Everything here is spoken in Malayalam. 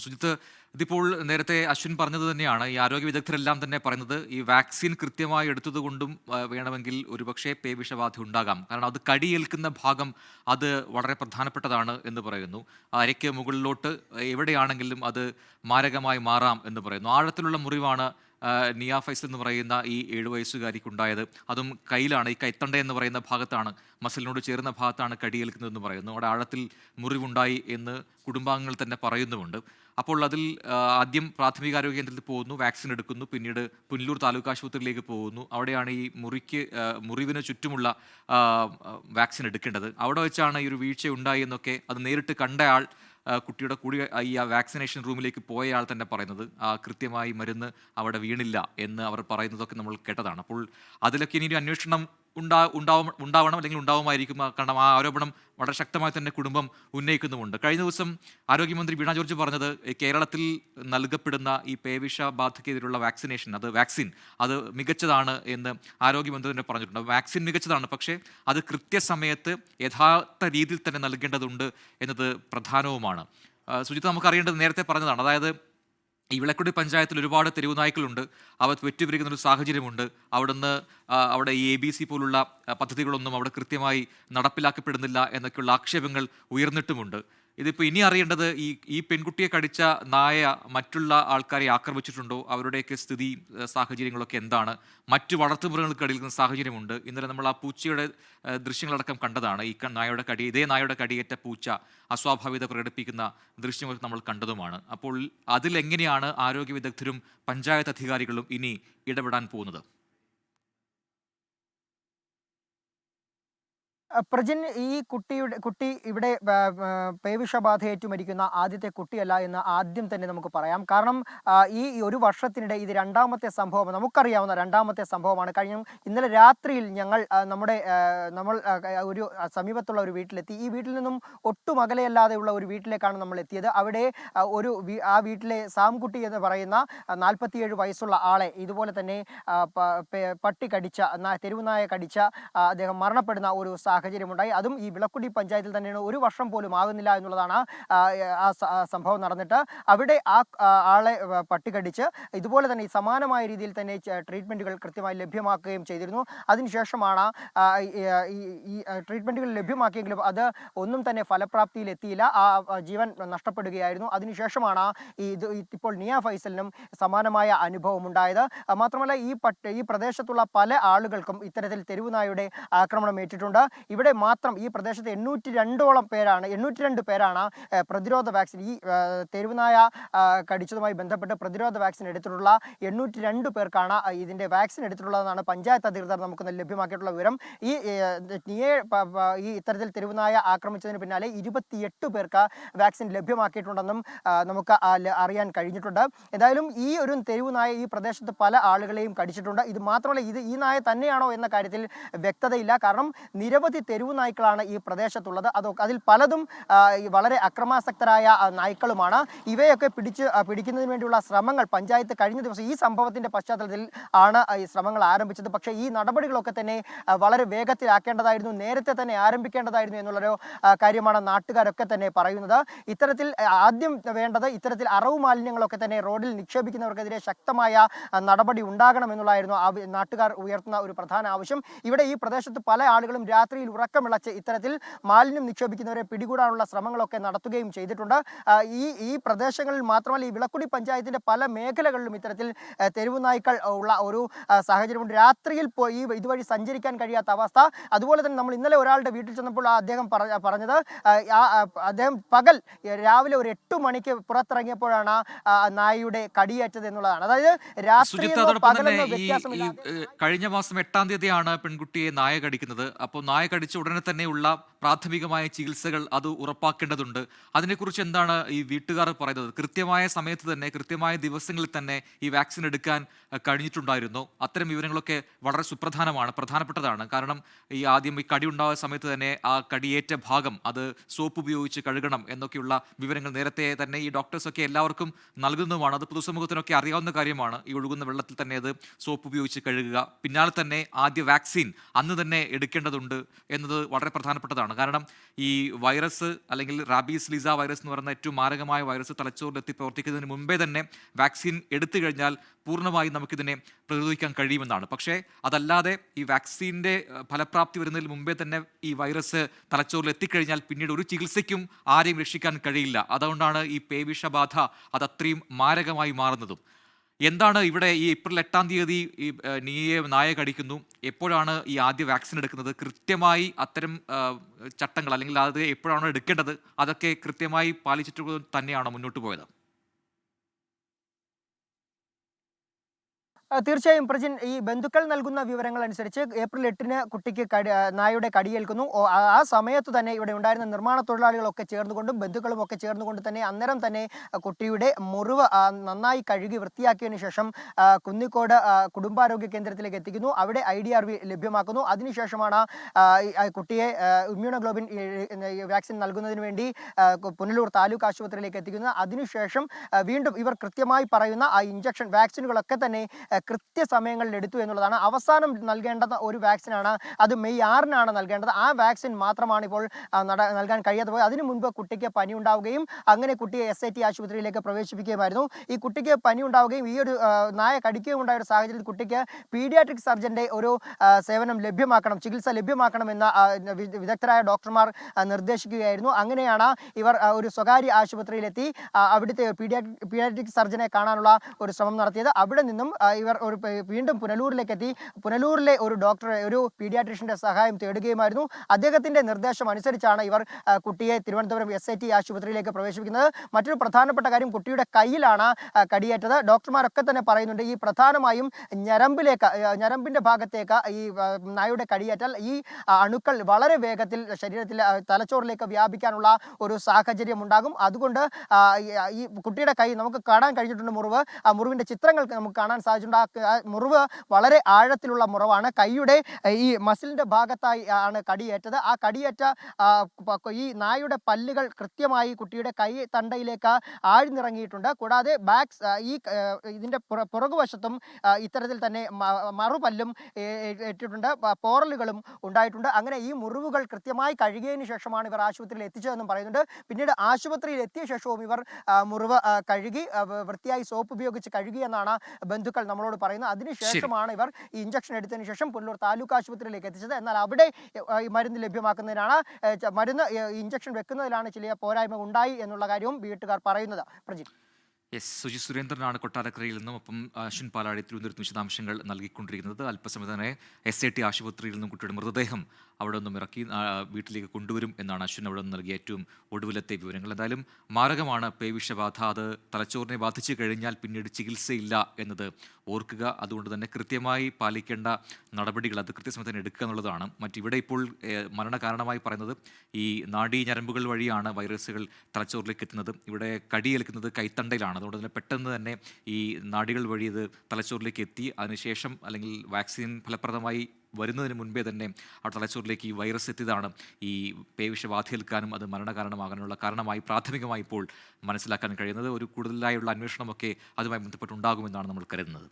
സുജിത്ത് ഇതിപ്പോൾ നേരത്തെ അശ്വിൻ പറഞ്ഞത് തന്നെയാണ് ഈ ആരോഗ്യ വിദഗ്ധരെല്ലാം തന്നെ പറയുന്നത് ഈ വാക്സിൻ കൃത്യമായി എടുത്തതുകൊണ്ടും വേണമെങ്കിൽ ഒരുപക്ഷെ പേവിഷബാധ ഉണ്ടാകാം. കാരണം അത് കടിയേൽക്കുന്ന ഭാഗം അത് വളരെ പ്രധാനപ്പെട്ടതാണ് എന്ന് പറയുന്നു. അരയ്ക്ക് മുകളിലോട്ട് എവിടെയാണെങ്കിലും അത് മാരകമായി മാറാം എന്ന് പറയുന്നു. ആഴത്തിലുള്ള മുറിവാണ് നിയാഫൈസ് എന്ന് പറയുന്ന ഈ ഏഴു വയസ്സുകാരിക്ക് ഉണ്ടായത് അതും കയ്യിലാണ് ഈ കൈത്തണ്ട എന്ന് പറയുന്ന ഭാഗത്താണ് മസിലിനോട് ചേർന്ന ഭാഗത്താണ് കടിയേൽക്കുന്നതെന്ന് പറയുന്നു. അവിടെ ആഴത്തിൽ മുറിവുണ്ടായി എന്ന് കുടുംബാംഗങ്ങൾ തന്നെ പറയുന്നുമുണ്ട്. അപ്പോൾ അതിൽ ആദ്യം പ്രാഥമികാരോഗ്യ കേന്ദ്രത്തിൽ പോകുന്നു വാക്സിൻ എടുക്കുന്നു പിന്നീട് പുനലൂർ താലൂക്ക് ആശുപത്രിയിലേക്ക് പോകുന്നു. അവിടെയാണ് ഈ മുറിക്ക് മുറിവിന് ചുറ്റുമുള്ള വാക്സിൻ എടുക്കേണ്ടത്. അവിടെ വെച്ചാണ് ഈ ഒരു വീഴ്ച ഉണ്ടായി എന്നൊക്കെ അത് നേരിട്ട് കണ്ടയാൾ കുട്ടിയുടെ കൂടി ഈ ആ വാക്സിനേഷൻ റൂമിലേക്ക് പോയയാൾ തന്നെ പറയുന്നത്. ആ കൃത്യമായി മരുന്ന് അവിടെ വീണില്ല എന്ന് അവർ പറയുന്നതൊക്കെ നമ്മൾ കേട്ടതാണ്. അപ്പോൾ അതിലൊക്കെ ഇനി ഒരു അന്വേഷണം ഉണ്ടാ ഉണ്ടാവും ഉണ്ടാവണം അല്ലെങ്കിൽ ഉണ്ടാവുമായിരിക്കും കാരണം ആ ആരോപണം വളരെ ശക്തമായി തന്നെ കുടുംബം ഉന്നയിക്കുന്നുമുണ്ട്. കഴിഞ്ഞ ദിവസം ആരോഗ്യമന്ത്രി വീണ ജോർജ് പറഞ്ഞത് കേരളത്തിൽ നൽകപ്പെടുന്ന ഈ പേവിഷ ബാധക്കെതിരെയുള്ള വാക്സിനേഷൻ അത് വാക്സിൻ അത് മികച്ചതാണ് എന്ന് ആരോഗ്യമന്ത്രി തന്നെ പറഞ്ഞിട്ടുണ്ട്. വാക്സിൻ മികച്ചതാണ് പക്ഷേ അത് കൃത്യസമയത്ത് യഥാർത്ഥ രീതിയിൽ തന്നെ നൽകേണ്ടതുണ്ട് എന്നത് പ്രധാനവുമാണ്. നമുക്ക് അറിയേണ്ടത് നേരത്തെ പറഞ്ഞതാണ്. അതായത് ഈ വിളക്കുടി പഞ്ചായത്തിൽ ഒരുപാട് തെരുവ് നായ്ക്കളുണ്ട്. അവ വെറ്റുപിരിക്കുന്ന ഒരു സാഹചര്യമുണ്ട്. അവിടുന്ന് അവിടെ ഈ എ ബി സി പോലുള്ള പദ്ധതികളൊന്നും അവിടെ കൃത്യമായി നടപ്പിലാക്കപ്പെടുന്നില്ല എന്നൊക്കെയുള്ള ആക്ഷേപങ്ങൾ ഉയർന്നിട്ടുമുണ്ട്. ഇതിപ്പോൾ ഇനി അറിയേണ്ടത് ഈ ഈ പെൺകുട്ടിയെ കടിച്ച നായ മറ്റുള്ള ആൾക്കാരെ ആക്രമിച്ചിട്ടുണ്ടോ? അവരുടെയൊക്കെ സ്ഥിതി സാഹചര്യങ്ങളൊക്കെ എന്താണ്? മറ്റു വളർത്തുമൃഗങ്ങൾക്ക് നിന്ന് സാഹചര്യമുണ്ട്. ഇന്നലെ നമ്മൾ ആ പൂച്ചയുടെ ദൃശ്യങ്ങളടക്കം കണ്ടതാണ്. ഈ നായയുടെ കടി ഇതേ നായയുടെ കടിയേറ്റ പൂച്ച അസ്വാഭാവികത പ്രകടിപ്പിക്കുന്ന ദൃശ്യങ്ങൾ നമ്മൾ കണ്ടതുമാണ്. അപ്പോൾ അതിലെങ്ങനെയാണ് ആരോഗ്യ വിദഗ്ധരും പഞ്ചായത്ത് അധികാരികളും ഇനി ഇടപെടാൻ പോകുന്നത്? പ്രജിൻ ഈ കുട്ടിയുടെ കുട്ടി ഇവിടെ പേവിഷബാധയേറ്റു മരിക്കുന്ന ആദ്യത്തെ കുട്ടിയല്ല എന്ന് ആദ്യം തന്നെ നമുക്ക് പറയാം. കാരണം ഈ ഒരു വർഷത്തിനിടെ ഇത് രണ്ടാമത്തെ സംഭവം നമുക്കറിയാവുന്ന രണ്ടാമത്തെ സംഭവമാണ്. കഴിഞ്ഞ ഇന്നലെ രാത്രിയിൽ ഞങ്ങൾ നമ്മുടെ നമ്മൾ ഒരു സമീപത്തുള്ള ഒരു വീട്ടിലെത്തി. ഈ വീട്ടിൽ നിന്നും ഒട്ടും അകലെയല്ലാതെയുള്ള ഒരു വീട്ടിലേക്കാണ് നമ്മൾ എത്തിയത്. അവിടെ ഒരു ആ വീട്ടിലെ സാംകുട്ടി എന്ന് പറയുന്ന നാൽപ്പത്തിയേഴ് വയസ്സുള്ള ആളെ ഇതുപോലെ തന്നെ പട്ടി കടിച്ച തെരുവുനായ കടിച്ച അദ്ദേഹം മരണപ്പെടുന്ന ഒരു സാഹചര്യമുണ്ടായി. അതും ഈ വിളക്കുടി പഞ്ചായത്തിൽ തന്നെയാണ്. ഒരു വർഷം പോലും ആകുന്നില്ല എന്നുള്ളതാണ് ആ, സംഭവം നടന്നിട്ട്. അവിടെ ആ ആളെ പട്ടികടിച്ച് ഇതുപോലെ തന്നെ സമാനമായ രീതിയിൽ തന്നെ ട്രീറ്റ്മെന്റുകൾ കൃത്യമായി ലഭ്യമാക്കുകയും ചെയ്തിരുന്നു. അതിനുശേഷമാണ് ഈ ട്രീറ്റ്മെന്റുകൾ ലഭ്യമാക്കിയെങ്കിലും അത് ഒന്നും തന്നെ ഫലപ്രാപ്തിയിൽ എത്തിയില്ല ആ, ജീവൻ നഷ്ടപ്പെടുകയായിരുന്നു. അതിനുശേഷമാണ് ഈ ഇത് ഇപ്പോൾ നിയ ഫൈസലിനും സമാനമായ അനുഭവം ഉണ്ടായത്. മാത്രമല്ല ഈ പട്ട് ഈ പ്രദേശത്തുള്ള പല ആളുകൾക്കും ഇത്തരത്തിൽ തെരുവുനായുടെ ആക്രമണം ഏറ്റിട്ടുണ്ട്. ഇവിടെ മാത്രം ഈ പ്രദേശത്ത് എണ്ണൂറ്റി രണ്ടോളം പേരാണ് എണ്ണൂറ്റി രണ്ട് പേരാണ് പ്രതിരോധ വാക്സിൻ ഈ തെരുവുനായ കടിച്ചതുമായി ബന്ധപ്പെട്ട് പ്രതിരോധ വാക്സിൻ എടുത്തിട്ടുള്ള എണ്ണൂറ്റി രണ്ട് പേർക്കാണ് ഇതിന്റെ വാക്സിൻ എടുത്തിട്ടുള്ളതെന്നാണ് പഞ്ചായത്ത് അധികൃതർ നമുക്ക് ലഭ്യമാക്കിയിട്ടുള്ള വിവരം. ഈ നിയെ ഈ ഇത്തരത്തിൽ തെരുവുനായ ആക്രമിച്ചതിന് പിന്നാലെ ഇരുപത്തിയെട്ട് പേർക്ക് വാക്സിൻ ലഭ്യമാക്കിയിട്ടുണ്ടെന്നും നമുക്ക് അറിയാൻ കഴിഞ്ഞിട്ടുണ്ട്. എന്തായാലും ഈ ഒരു തെരുവുനായ ഈ പ്രദേശത്ത് പല ആളുകളെയും കടിച്ചിട്ടുണ്ട്. ഇത് മാത്രമല്ല ഇത് ഈ നായ തന്നെയാണോ എന്ന കാര്യത്തിൽ വ്യക്തതയില്ല. കാരണം നിരവധി തെരുവ് നായ്ക്കളാണ് ഈ പ്രദേശത്തുള്ളത്. അത് അതിൽ പലതും വളരെ അക്രമാസക്തരായ നായ്ക്കളുമാണ്. ഇവയൊക്കെ പിടിച്ച് പിടിക്കുന്നതിന് വേണ്ടിയുള്ള ശ്രമങ്ങൾ പഞ്ചായത്ത് കഴിഞ്ഞ ദിവസം ഈ സംഭവത്തിന്റെ പശ്ചാത്തലത്തിൽ ആണ് ഈ ശ്രമങ്ങൾ ആരംഭിച്ചത്. പക്ഷേ ഈ നടപടികളൊക്കെ തന്നെ വളരെ വേഗത്തിലാക്കേണ്ടതായിരുന്നു. നേരത്തെ തന്നെ ആരംഭിക്കേണ്ടതായിരുന്നു എന്നുള്ളൊരു കാര്യമാണ് നാട്ടുകാരൊക്കെ തന്നെ പറയുന്നത്. ഇത്തരത്തിൽ ആദ്യം വേണ്ടത് ഇത്തരത്തിൽ അറവ് മാലിന്യങ്ങളൊക്കെ തന്നെ റോഡിൽ നിക്ഷേപിക്കുന്നവർക്കെതിരെ ശക്തമായ നടപടി ഉണ്ടാകണം എന്നുള്ളതായിരുന്നു നാട്ടുകാർ ഉയർത്തുന്ന ഒരു പ്രധാന ആവശ്യം. ഇവിടെ ഈ പ്രദേശത്ത് പല ആളുകളും രാത്രിയിൽ ഉറക്കമിളച്ച് ഇത്തരത്തിൽ മാലിന്യം നിക്ഷേപിക്കുന്നവരെ പിടികൂടാനുള്ള ശ്രമങ്ങളൊക്കെ നടത്തുകയും ചെയ്തിട്ടുണ്ട്. ഈ ഈ പ്രദേശങ്ങളിൽ മാത്രമല്ല ഈ വിളക്കുടി പഞ്ചായത്തിന്റെ പല മേഖലകളിലും ഇത്തരത്തിൽ തെരുവു നായ്ക്കൾ ഉള്ള ഒരു സാഹചര്യമുണ്ട്. രാത്രിയിൽ പോയി ഇതുവഴി സഞ്ചരിക്കാൻ കഴിയാത്ത അവസ്ഥ. അതുപോലെ തന്നെ നമ്മൾ ഇന്നലെ ഒരാളുടെ വീട്ടിൽ ചെന്നപ്പോൾ അദ്ദേഹം പറ- പറഞ്ഞത് അദ്ദേഹം പകൽ രാവിലെ ഒരു എട്ട് മണിക്ക് പുറത്തിറങ്ങിയപ്പോഴാണ് നായിയുടെ കടിയേറ്റത് എന്നുള്ളതാണ്. അതായത് രാത്രി കഴിഞ്ഞ മാസം എട്ടാം തീയതിയാണ് പെൺകുട്ടിയെ നായ കടിക്കുന്നത്. അപ്പോൾ നായ കടിച്ച ഉടനെ തന്നെയുള്ള പ്രാഥമികമായ ചികിത്സകൾ അത് ഉറപ്പാക്കേണ്ടതുണ്ട്. അതിനെക്കുറിച്ച് എന്താണ് ഈ വീട്ടുകാർ പറയുന്നത്? കൃത്യമായ സമയത്ത് തന്നെ കൃത്യമായ ദിവസങ്ങളിൽ തന്നെ ഈ വാക്സിൻ എടുക്കാൻ കഴിഞ്ഞിട്ടുണ്ടായിരുന്നു. അത്തരം വിവരങ്ങളൊക്കെ വളരെ സുപ്രധാനമാണ് പ്രധാനപ്പെട്ടതാണ്. കാരണം ഈ ആദ്യം ഈ കടി ഉണ്ടാകുന്ന സമയത്ത് തന്നെ ആ കടിയേറ്റ ഭാഗം അത് സോപ്പ് ഉപയോഗിച്ച് കഴുകണം എന്നൊക്കെയുള്ള വിവരങ്ങൾ നേരത്തെ തന്നെ ഈ ഡോക്ടേഴ്സൊക്കെ എല്ലാവർക്കും നൽകുന്നതുമാണ്. അത് പൊതുസമൂഹത്തിനൊക്കെ അറിയാവുന്ന കാര്യമാണ്. ഈ ഒഴുകുന്ന വെള്ളത്തിൽ തന്നെ അത് സോപ്പ് ഉപയോഗിച്ച് കഴുകുക. പിന്നാലെ തന്നെ ആദ്യ വാക്സിൻ അന്ന് തന്നെ എടുക്കേണ്ടതുണ്ട് എന്നത് വളരെ പ്രധാനപ്പെട്ടതാണ്. എന്നുള്ളതാണ് കാരണം ഈ വൈറസ് അല്ലെങ്കിൽ റാബീസ് ലിസ വൈറസ് എന്ന് പറയുന്ന ഏറ്റവും മാരകമായ വൈറസ് തലച്ചോറിലെത്തി പ്രവർത്തിക്കുന്നതിന് മുമ്പേ തന്നെ വാക്സിൻ എടുത്തു കഴിഞ്ഞാൽ പൂർണമായും നമുക്കിതിനെ പ്രതിരോധിക്കാൻ കഴിയുമെന്നാണ്. പക്ഷേ അതല്ലാതെ ഈ വാക്സിന്റെ ഫലപ്രാപ്തി വരുന്നതിന് മുമ്പേ തന്നെ ഈ വൈറസ് തലച്ചോറിൽ എത്തിക്കഴിഞ്ഞാൽ പിന്നീട് ഒരു ചികിത്സയ്ക്കും ആരെയും രക്ഷിക്കാൻ കഴിയില്ല. അതുകൊണ്ടാണ് ഈ പേവിഷബാധ അത് അത്രയും മാരകമായി മാറുന്നതും. എന്താണ് ഇവിടെ ഈ ഏപ്രിൽ എട്ടാം തീയതി ഈ നീയെ നായ കടിക്കുന്നു എപ്പോഴാണ് ഈ ആദ്യ വാക്സിൻ എടുക്കുന്നത്? കൃത്യമായി അത്തരം ചട്ടങ്ങൾ അല്ലെങ്കിൽ അത് എപ്പോഴാണോ എടുക്കേണ്ടത്? അതൊക്കെ കൃത്യമായി പാലിച്ചിട്ട് തന്നെയാണോ മുന്നോട്ട് പോയത്? തീർച്ചയായും പ്രജിൻ ഈ ബന്ധുക്കൾ നൽകുന്ന വിവരങ്ങൾ അനുസരിച്ച് ഏപ്രിൽ എട്ടിന് കുട്ടിക്ക് കടി നായയുടെ കടിയേൽക്കുന്നു. ആ സമയത്ത് തന്നെ ഇവിടെ ഉണ്ടായിരുന്ന നിർമ്മാണ തൊഴിലാളികളൊക്കെ ചേർന്നുകൊണ്ടും ബന്ധുക്കളും ഒക്കെ ചേർന്നുകൊണ്ട് തന്നെ അന്നേരം തന്നെ കുട്ടിയുടെ മുറിവ് നന്നായി കഴുകി വൃത്തിയാക്കിയതിനു ശേഷം കുന്നിക്കോട് കുടുംബാരോഗ്യ കേന്ദ്രത്തിലേക്ക് എത്തിക്കുന്നു. അവിടെ ഐ ഡി ആർ വി ലഭ്യമാക്കുന്നു. അതിനുശേഷമാണ് കുട്ടിയെ ഇമ്മ്യൂണോഗ്ലോബിൻ വാക്സിൻ നൽകുന്നതിന് വേണ്ടി പുനലൂർ താലൂക്ക് ആശുപത്രിയിലേക്ക് എത്തിക്കുന്നത് അതിനുശേഷം വീണ്ടും ഇവർ കൃത്യമായി പറയുന്ന ആ ഇഞ്ചക്ഷൻ വാക്സിനുകളൊക്കെ തന്നെ കൃത്യസമയങ്ങളിൽ എടുത്തു എന്നുള്ളതാണ് അവസാനം നൽകേണ്ട ഒരു വാക്സിനാണ്. അത് മെയ് ആറിനാണ് നൽകേണ്ടത്. ആ വാക്സിൻ മാത്രമാണ് ഇപ്പോൾ നൽകാൻ കഴിയാതെ പോയത് അതിനു മുൻപ് കുട്ടിക്ക് പനി ഉണ്ടാവുകയും അങ്ങനെ കുട്ടിയെ എസ് ഐ ടി ആശുപത്രിയിലേക്ക് പ്രവേശിപ്പിക്കുകയുമായിരുന്നു. ഈ കുട്ടിക്ക് പനി ഉണ്ടാവുകയും ഈ ഒരു നായ കടിക്കുകയും ഉണ്ടായ ഒരു സാഹചര്യത്തിൽ കുട്ടിക്ക് പീഡിയാട്രിക് സർജന്റെ ഒരു സേവനം ലഭ്യമാക്കണം ചികിത്സ ലഭ്യമാക്കണമെന്ന് വിദഗ്ധരായ ഡോക്ടർമാർ നിർദ്ദേശിക്കുകയായിരുന്നു. അങ്ങനെയാണ് ഇവർ ഒരു സ്വകാര്യ ആശുപത്രിയിലെത്തി അവിടുത്തെ പീഡിയാട്രിക് സർജനെ കാണാനുള്ള ഒരു ശ്രമം നടത്തിയത്. അവിടെ നിന്നും ആ, ഇവർ ഒരു വീണ്ടും പുനലൂരിലേക്ക് എത്തി പുനലൂരിലെ ഒരു ഡോക്ടറെ ഒരു പീഡിയാട്രിഷ്യന്റെ സഹായം തേടുകയുമായിരുന്നു. അദ്ദേഹത്തിന്റെ നിർദ്ദേശം അനുസരിച്ചാണ് ഇവർ കുട്ടിയെ തിരുവനന്തപുരം എസ് ഐ ടി ആശുപത്രിയിലേക്ക് പ്രവേശിപ്പിക്കുന്നത്. മറ്റൊരു പ്രധാനപ്പെട്ട കാര്യം കുട്ടിയുടെ കയ്യിലാണ് കടിയേറ്റത്. ഡോക്ടർമാരൊക്കെ തന്നെ പറയുന്നുണ്ട് ഈ പ്രധാനമായും ഞരമ്പിലേക്ക് ഞരമ്പിന്റെ ഭാഗത്തേക്ക് ഈ നായയുടെ കടിയേറ്റാൽ ഈ അണുക്കൾ വളരെ വേഗത്തിൽ ശരീരത്തിൽ തലച്ചോറിലേക്ക് വ്യാപിക്കാനുള്ള ഒരു സാഹചര്യം ഉണ്ടാകും അതുകൊണ്ട് ഈ കുട്ടിയുടെ കൈ നമുക്ക് കാണാൻ കഴിഞ്ഞിട്ടുണ്ട് മുറിവ്. ആ മുറിവിന്റെ ചിത്രങ്ങൾ നമുക്ക് കാണാൻ സാധിച്ചിട്ടുണ്ട്. ആ ക- ആ മുറിവ് വളരെ ആഴത്തിലുള്ള മുറിവാണ്. കൈയുടെ ഈ മസിലിന്റെ ഭാഗത്തായി ആണ് കടിയേറ്റത്. ആ കടിയേറ്റ ഈ നായുടെ പല്ലുകൾ കൃത്യമായി കുട്ടിയുടെ കൈ തണ്ടയിലേക്ക് ആഴ്ന്നിറങ്ങിയിട്ടുണ്ട്. കൂടാതെ ബാക്സ് ഈ ഇതിന്റെ പുറകുവശത്തും ഇത്തരത്തിൽ തന്നെ മറുപല്ലും ഏറ്റിട്ടുണ്ട് പോറലുകളും ഉണ്ടായിട്ടുണ്ട്. അങ്ങനെ ഈ മുറിവുകൾ കൃത്യമായി കഴുകിയതിനു ശേഷമാണ് ഇവർ ആശുപത്രിയിൽ എത്തിച്ചതെന്നും പറയുന്നുണ്ട്. പിന്നീട് ആശുപത്രിയിൽ എത്തിയ ശേഷവും ഇവർ മുറിവ് കഴുകി വൃത്തിയായി സോപ്പ് ഉപയോഗിച്ച് കഴുകി എന്നാണ് ബന്ധുക്കൾ നമ്മളോട് പറയുന്നത്. അതിനുശേഷമാണ് ഇവർ ഈ ഇഞ്ചക്ഷൻ എടുത്തതിന് ശേഷം പുനലൂർ താലൂക്ക് ആശുപത്രിയിലേക്ക് എത്തിച്ചത്. എന്നാൽ അവിടെ മരുന്ന് ലഭ്യമാക്കുന്നതിനാണ് മരുന്ന് ഇഞ്ചക്ഷൻ വെക്കുന്നതിലാണ് ചില പോരായ്മ ഉണ്ടായി എന്നുള്ള കാര്യവും വീട്ടുകാർ പറയുന്നത്. പ്രജിത്ത് യെസ് സുജി സുരേന്ദ്രനാണ് കൊട്ടാരക്കരയിൽ നിന്നും ഒപ്പം അശ്വിൻ പാലാടി തിരുവനന്തപുരത്ത് വിശദാംശങ്ങൾ നൽകിക്കൊണ്ടിരിക്കുന്നത്. അല്പസമയം തന്നെ എസ് ഐ ടി ആശുപത്രിയിൽ നിന്നും കുട്ടിയുടെ മൃതദേഹം അവിടെ നിന്നും ഇറക്കി വീട്ടിലേക്ക് കൊണ്ടുവരും എന്നാണ് അശ്വിൻ അവിടെ നിന്ന് നൽകിയ ഏറ്റവും ഒടുവിലത്തെ വിവരങ്ങൾ. എന്തായാലും മാരകമാണ് പേവിഷബാധ. അത് തലച്ചോറിനെ ബാധിച്ചു കഴിഞ്ഞാൽ പിന്നീട് ചികിത്സയില്ല എന്നത് ഓർക്കുക അതുകൊണ്ട് തന്നെ കൃത്യമായി പാലിക്കേണ്ട നടപടികൾ അത് കൃത്യസമയത്ത് തന്നെ എടുക്കുക എന്നുള്ളതാണ്. മറ്റിവിടെ ഇപ്പോൾ മരണകാരണമായി പറയുന്നത് ഈ നാഡീ ഞരമ്പുകൾ വഴിയാണ് വൈറസുകൾ തലച്ചോറിലേക്ക് എത്തുന്നത്. ഇവിടെ കടിയേൽക്കുന്നത് കൈത്തണ്ടയിലാണ്. അതുകൊണ്ട് തന്നെ പെട്ടെന്ന് തന്നെ ഈ നാടികൾ വഴി ഇത് തലച്ചോറിലേക്ക് എത്തി. അതിനുശേഷം അല്ലെങ്കിൽ വാക്സിൻ ഫലപ്രദമായി വരുന്നതിന് മുൻപേ തന്നെ ആ തലച്ചോറിലേക്ക് ഈ വൈറസ് എത്തിയതാണ്. ഈ പേവിഷബാധയേൽക്കാനും അത് മരണകാരണമാകാനുള്ള കാരണമായി പ്രാഥമികമായി ഇപ്പോൾ മനസ്സിലാക്കാൻ കഴിയുന്നത്. ഒരു കൂടുതലായുള്ള അന്വേഷണമൊക്കെ അതുമായി ബന്ധപ്പെട്ടുണ്ടാകുമെന്നാണ് നമ്മൾ കരുതുന്നത്.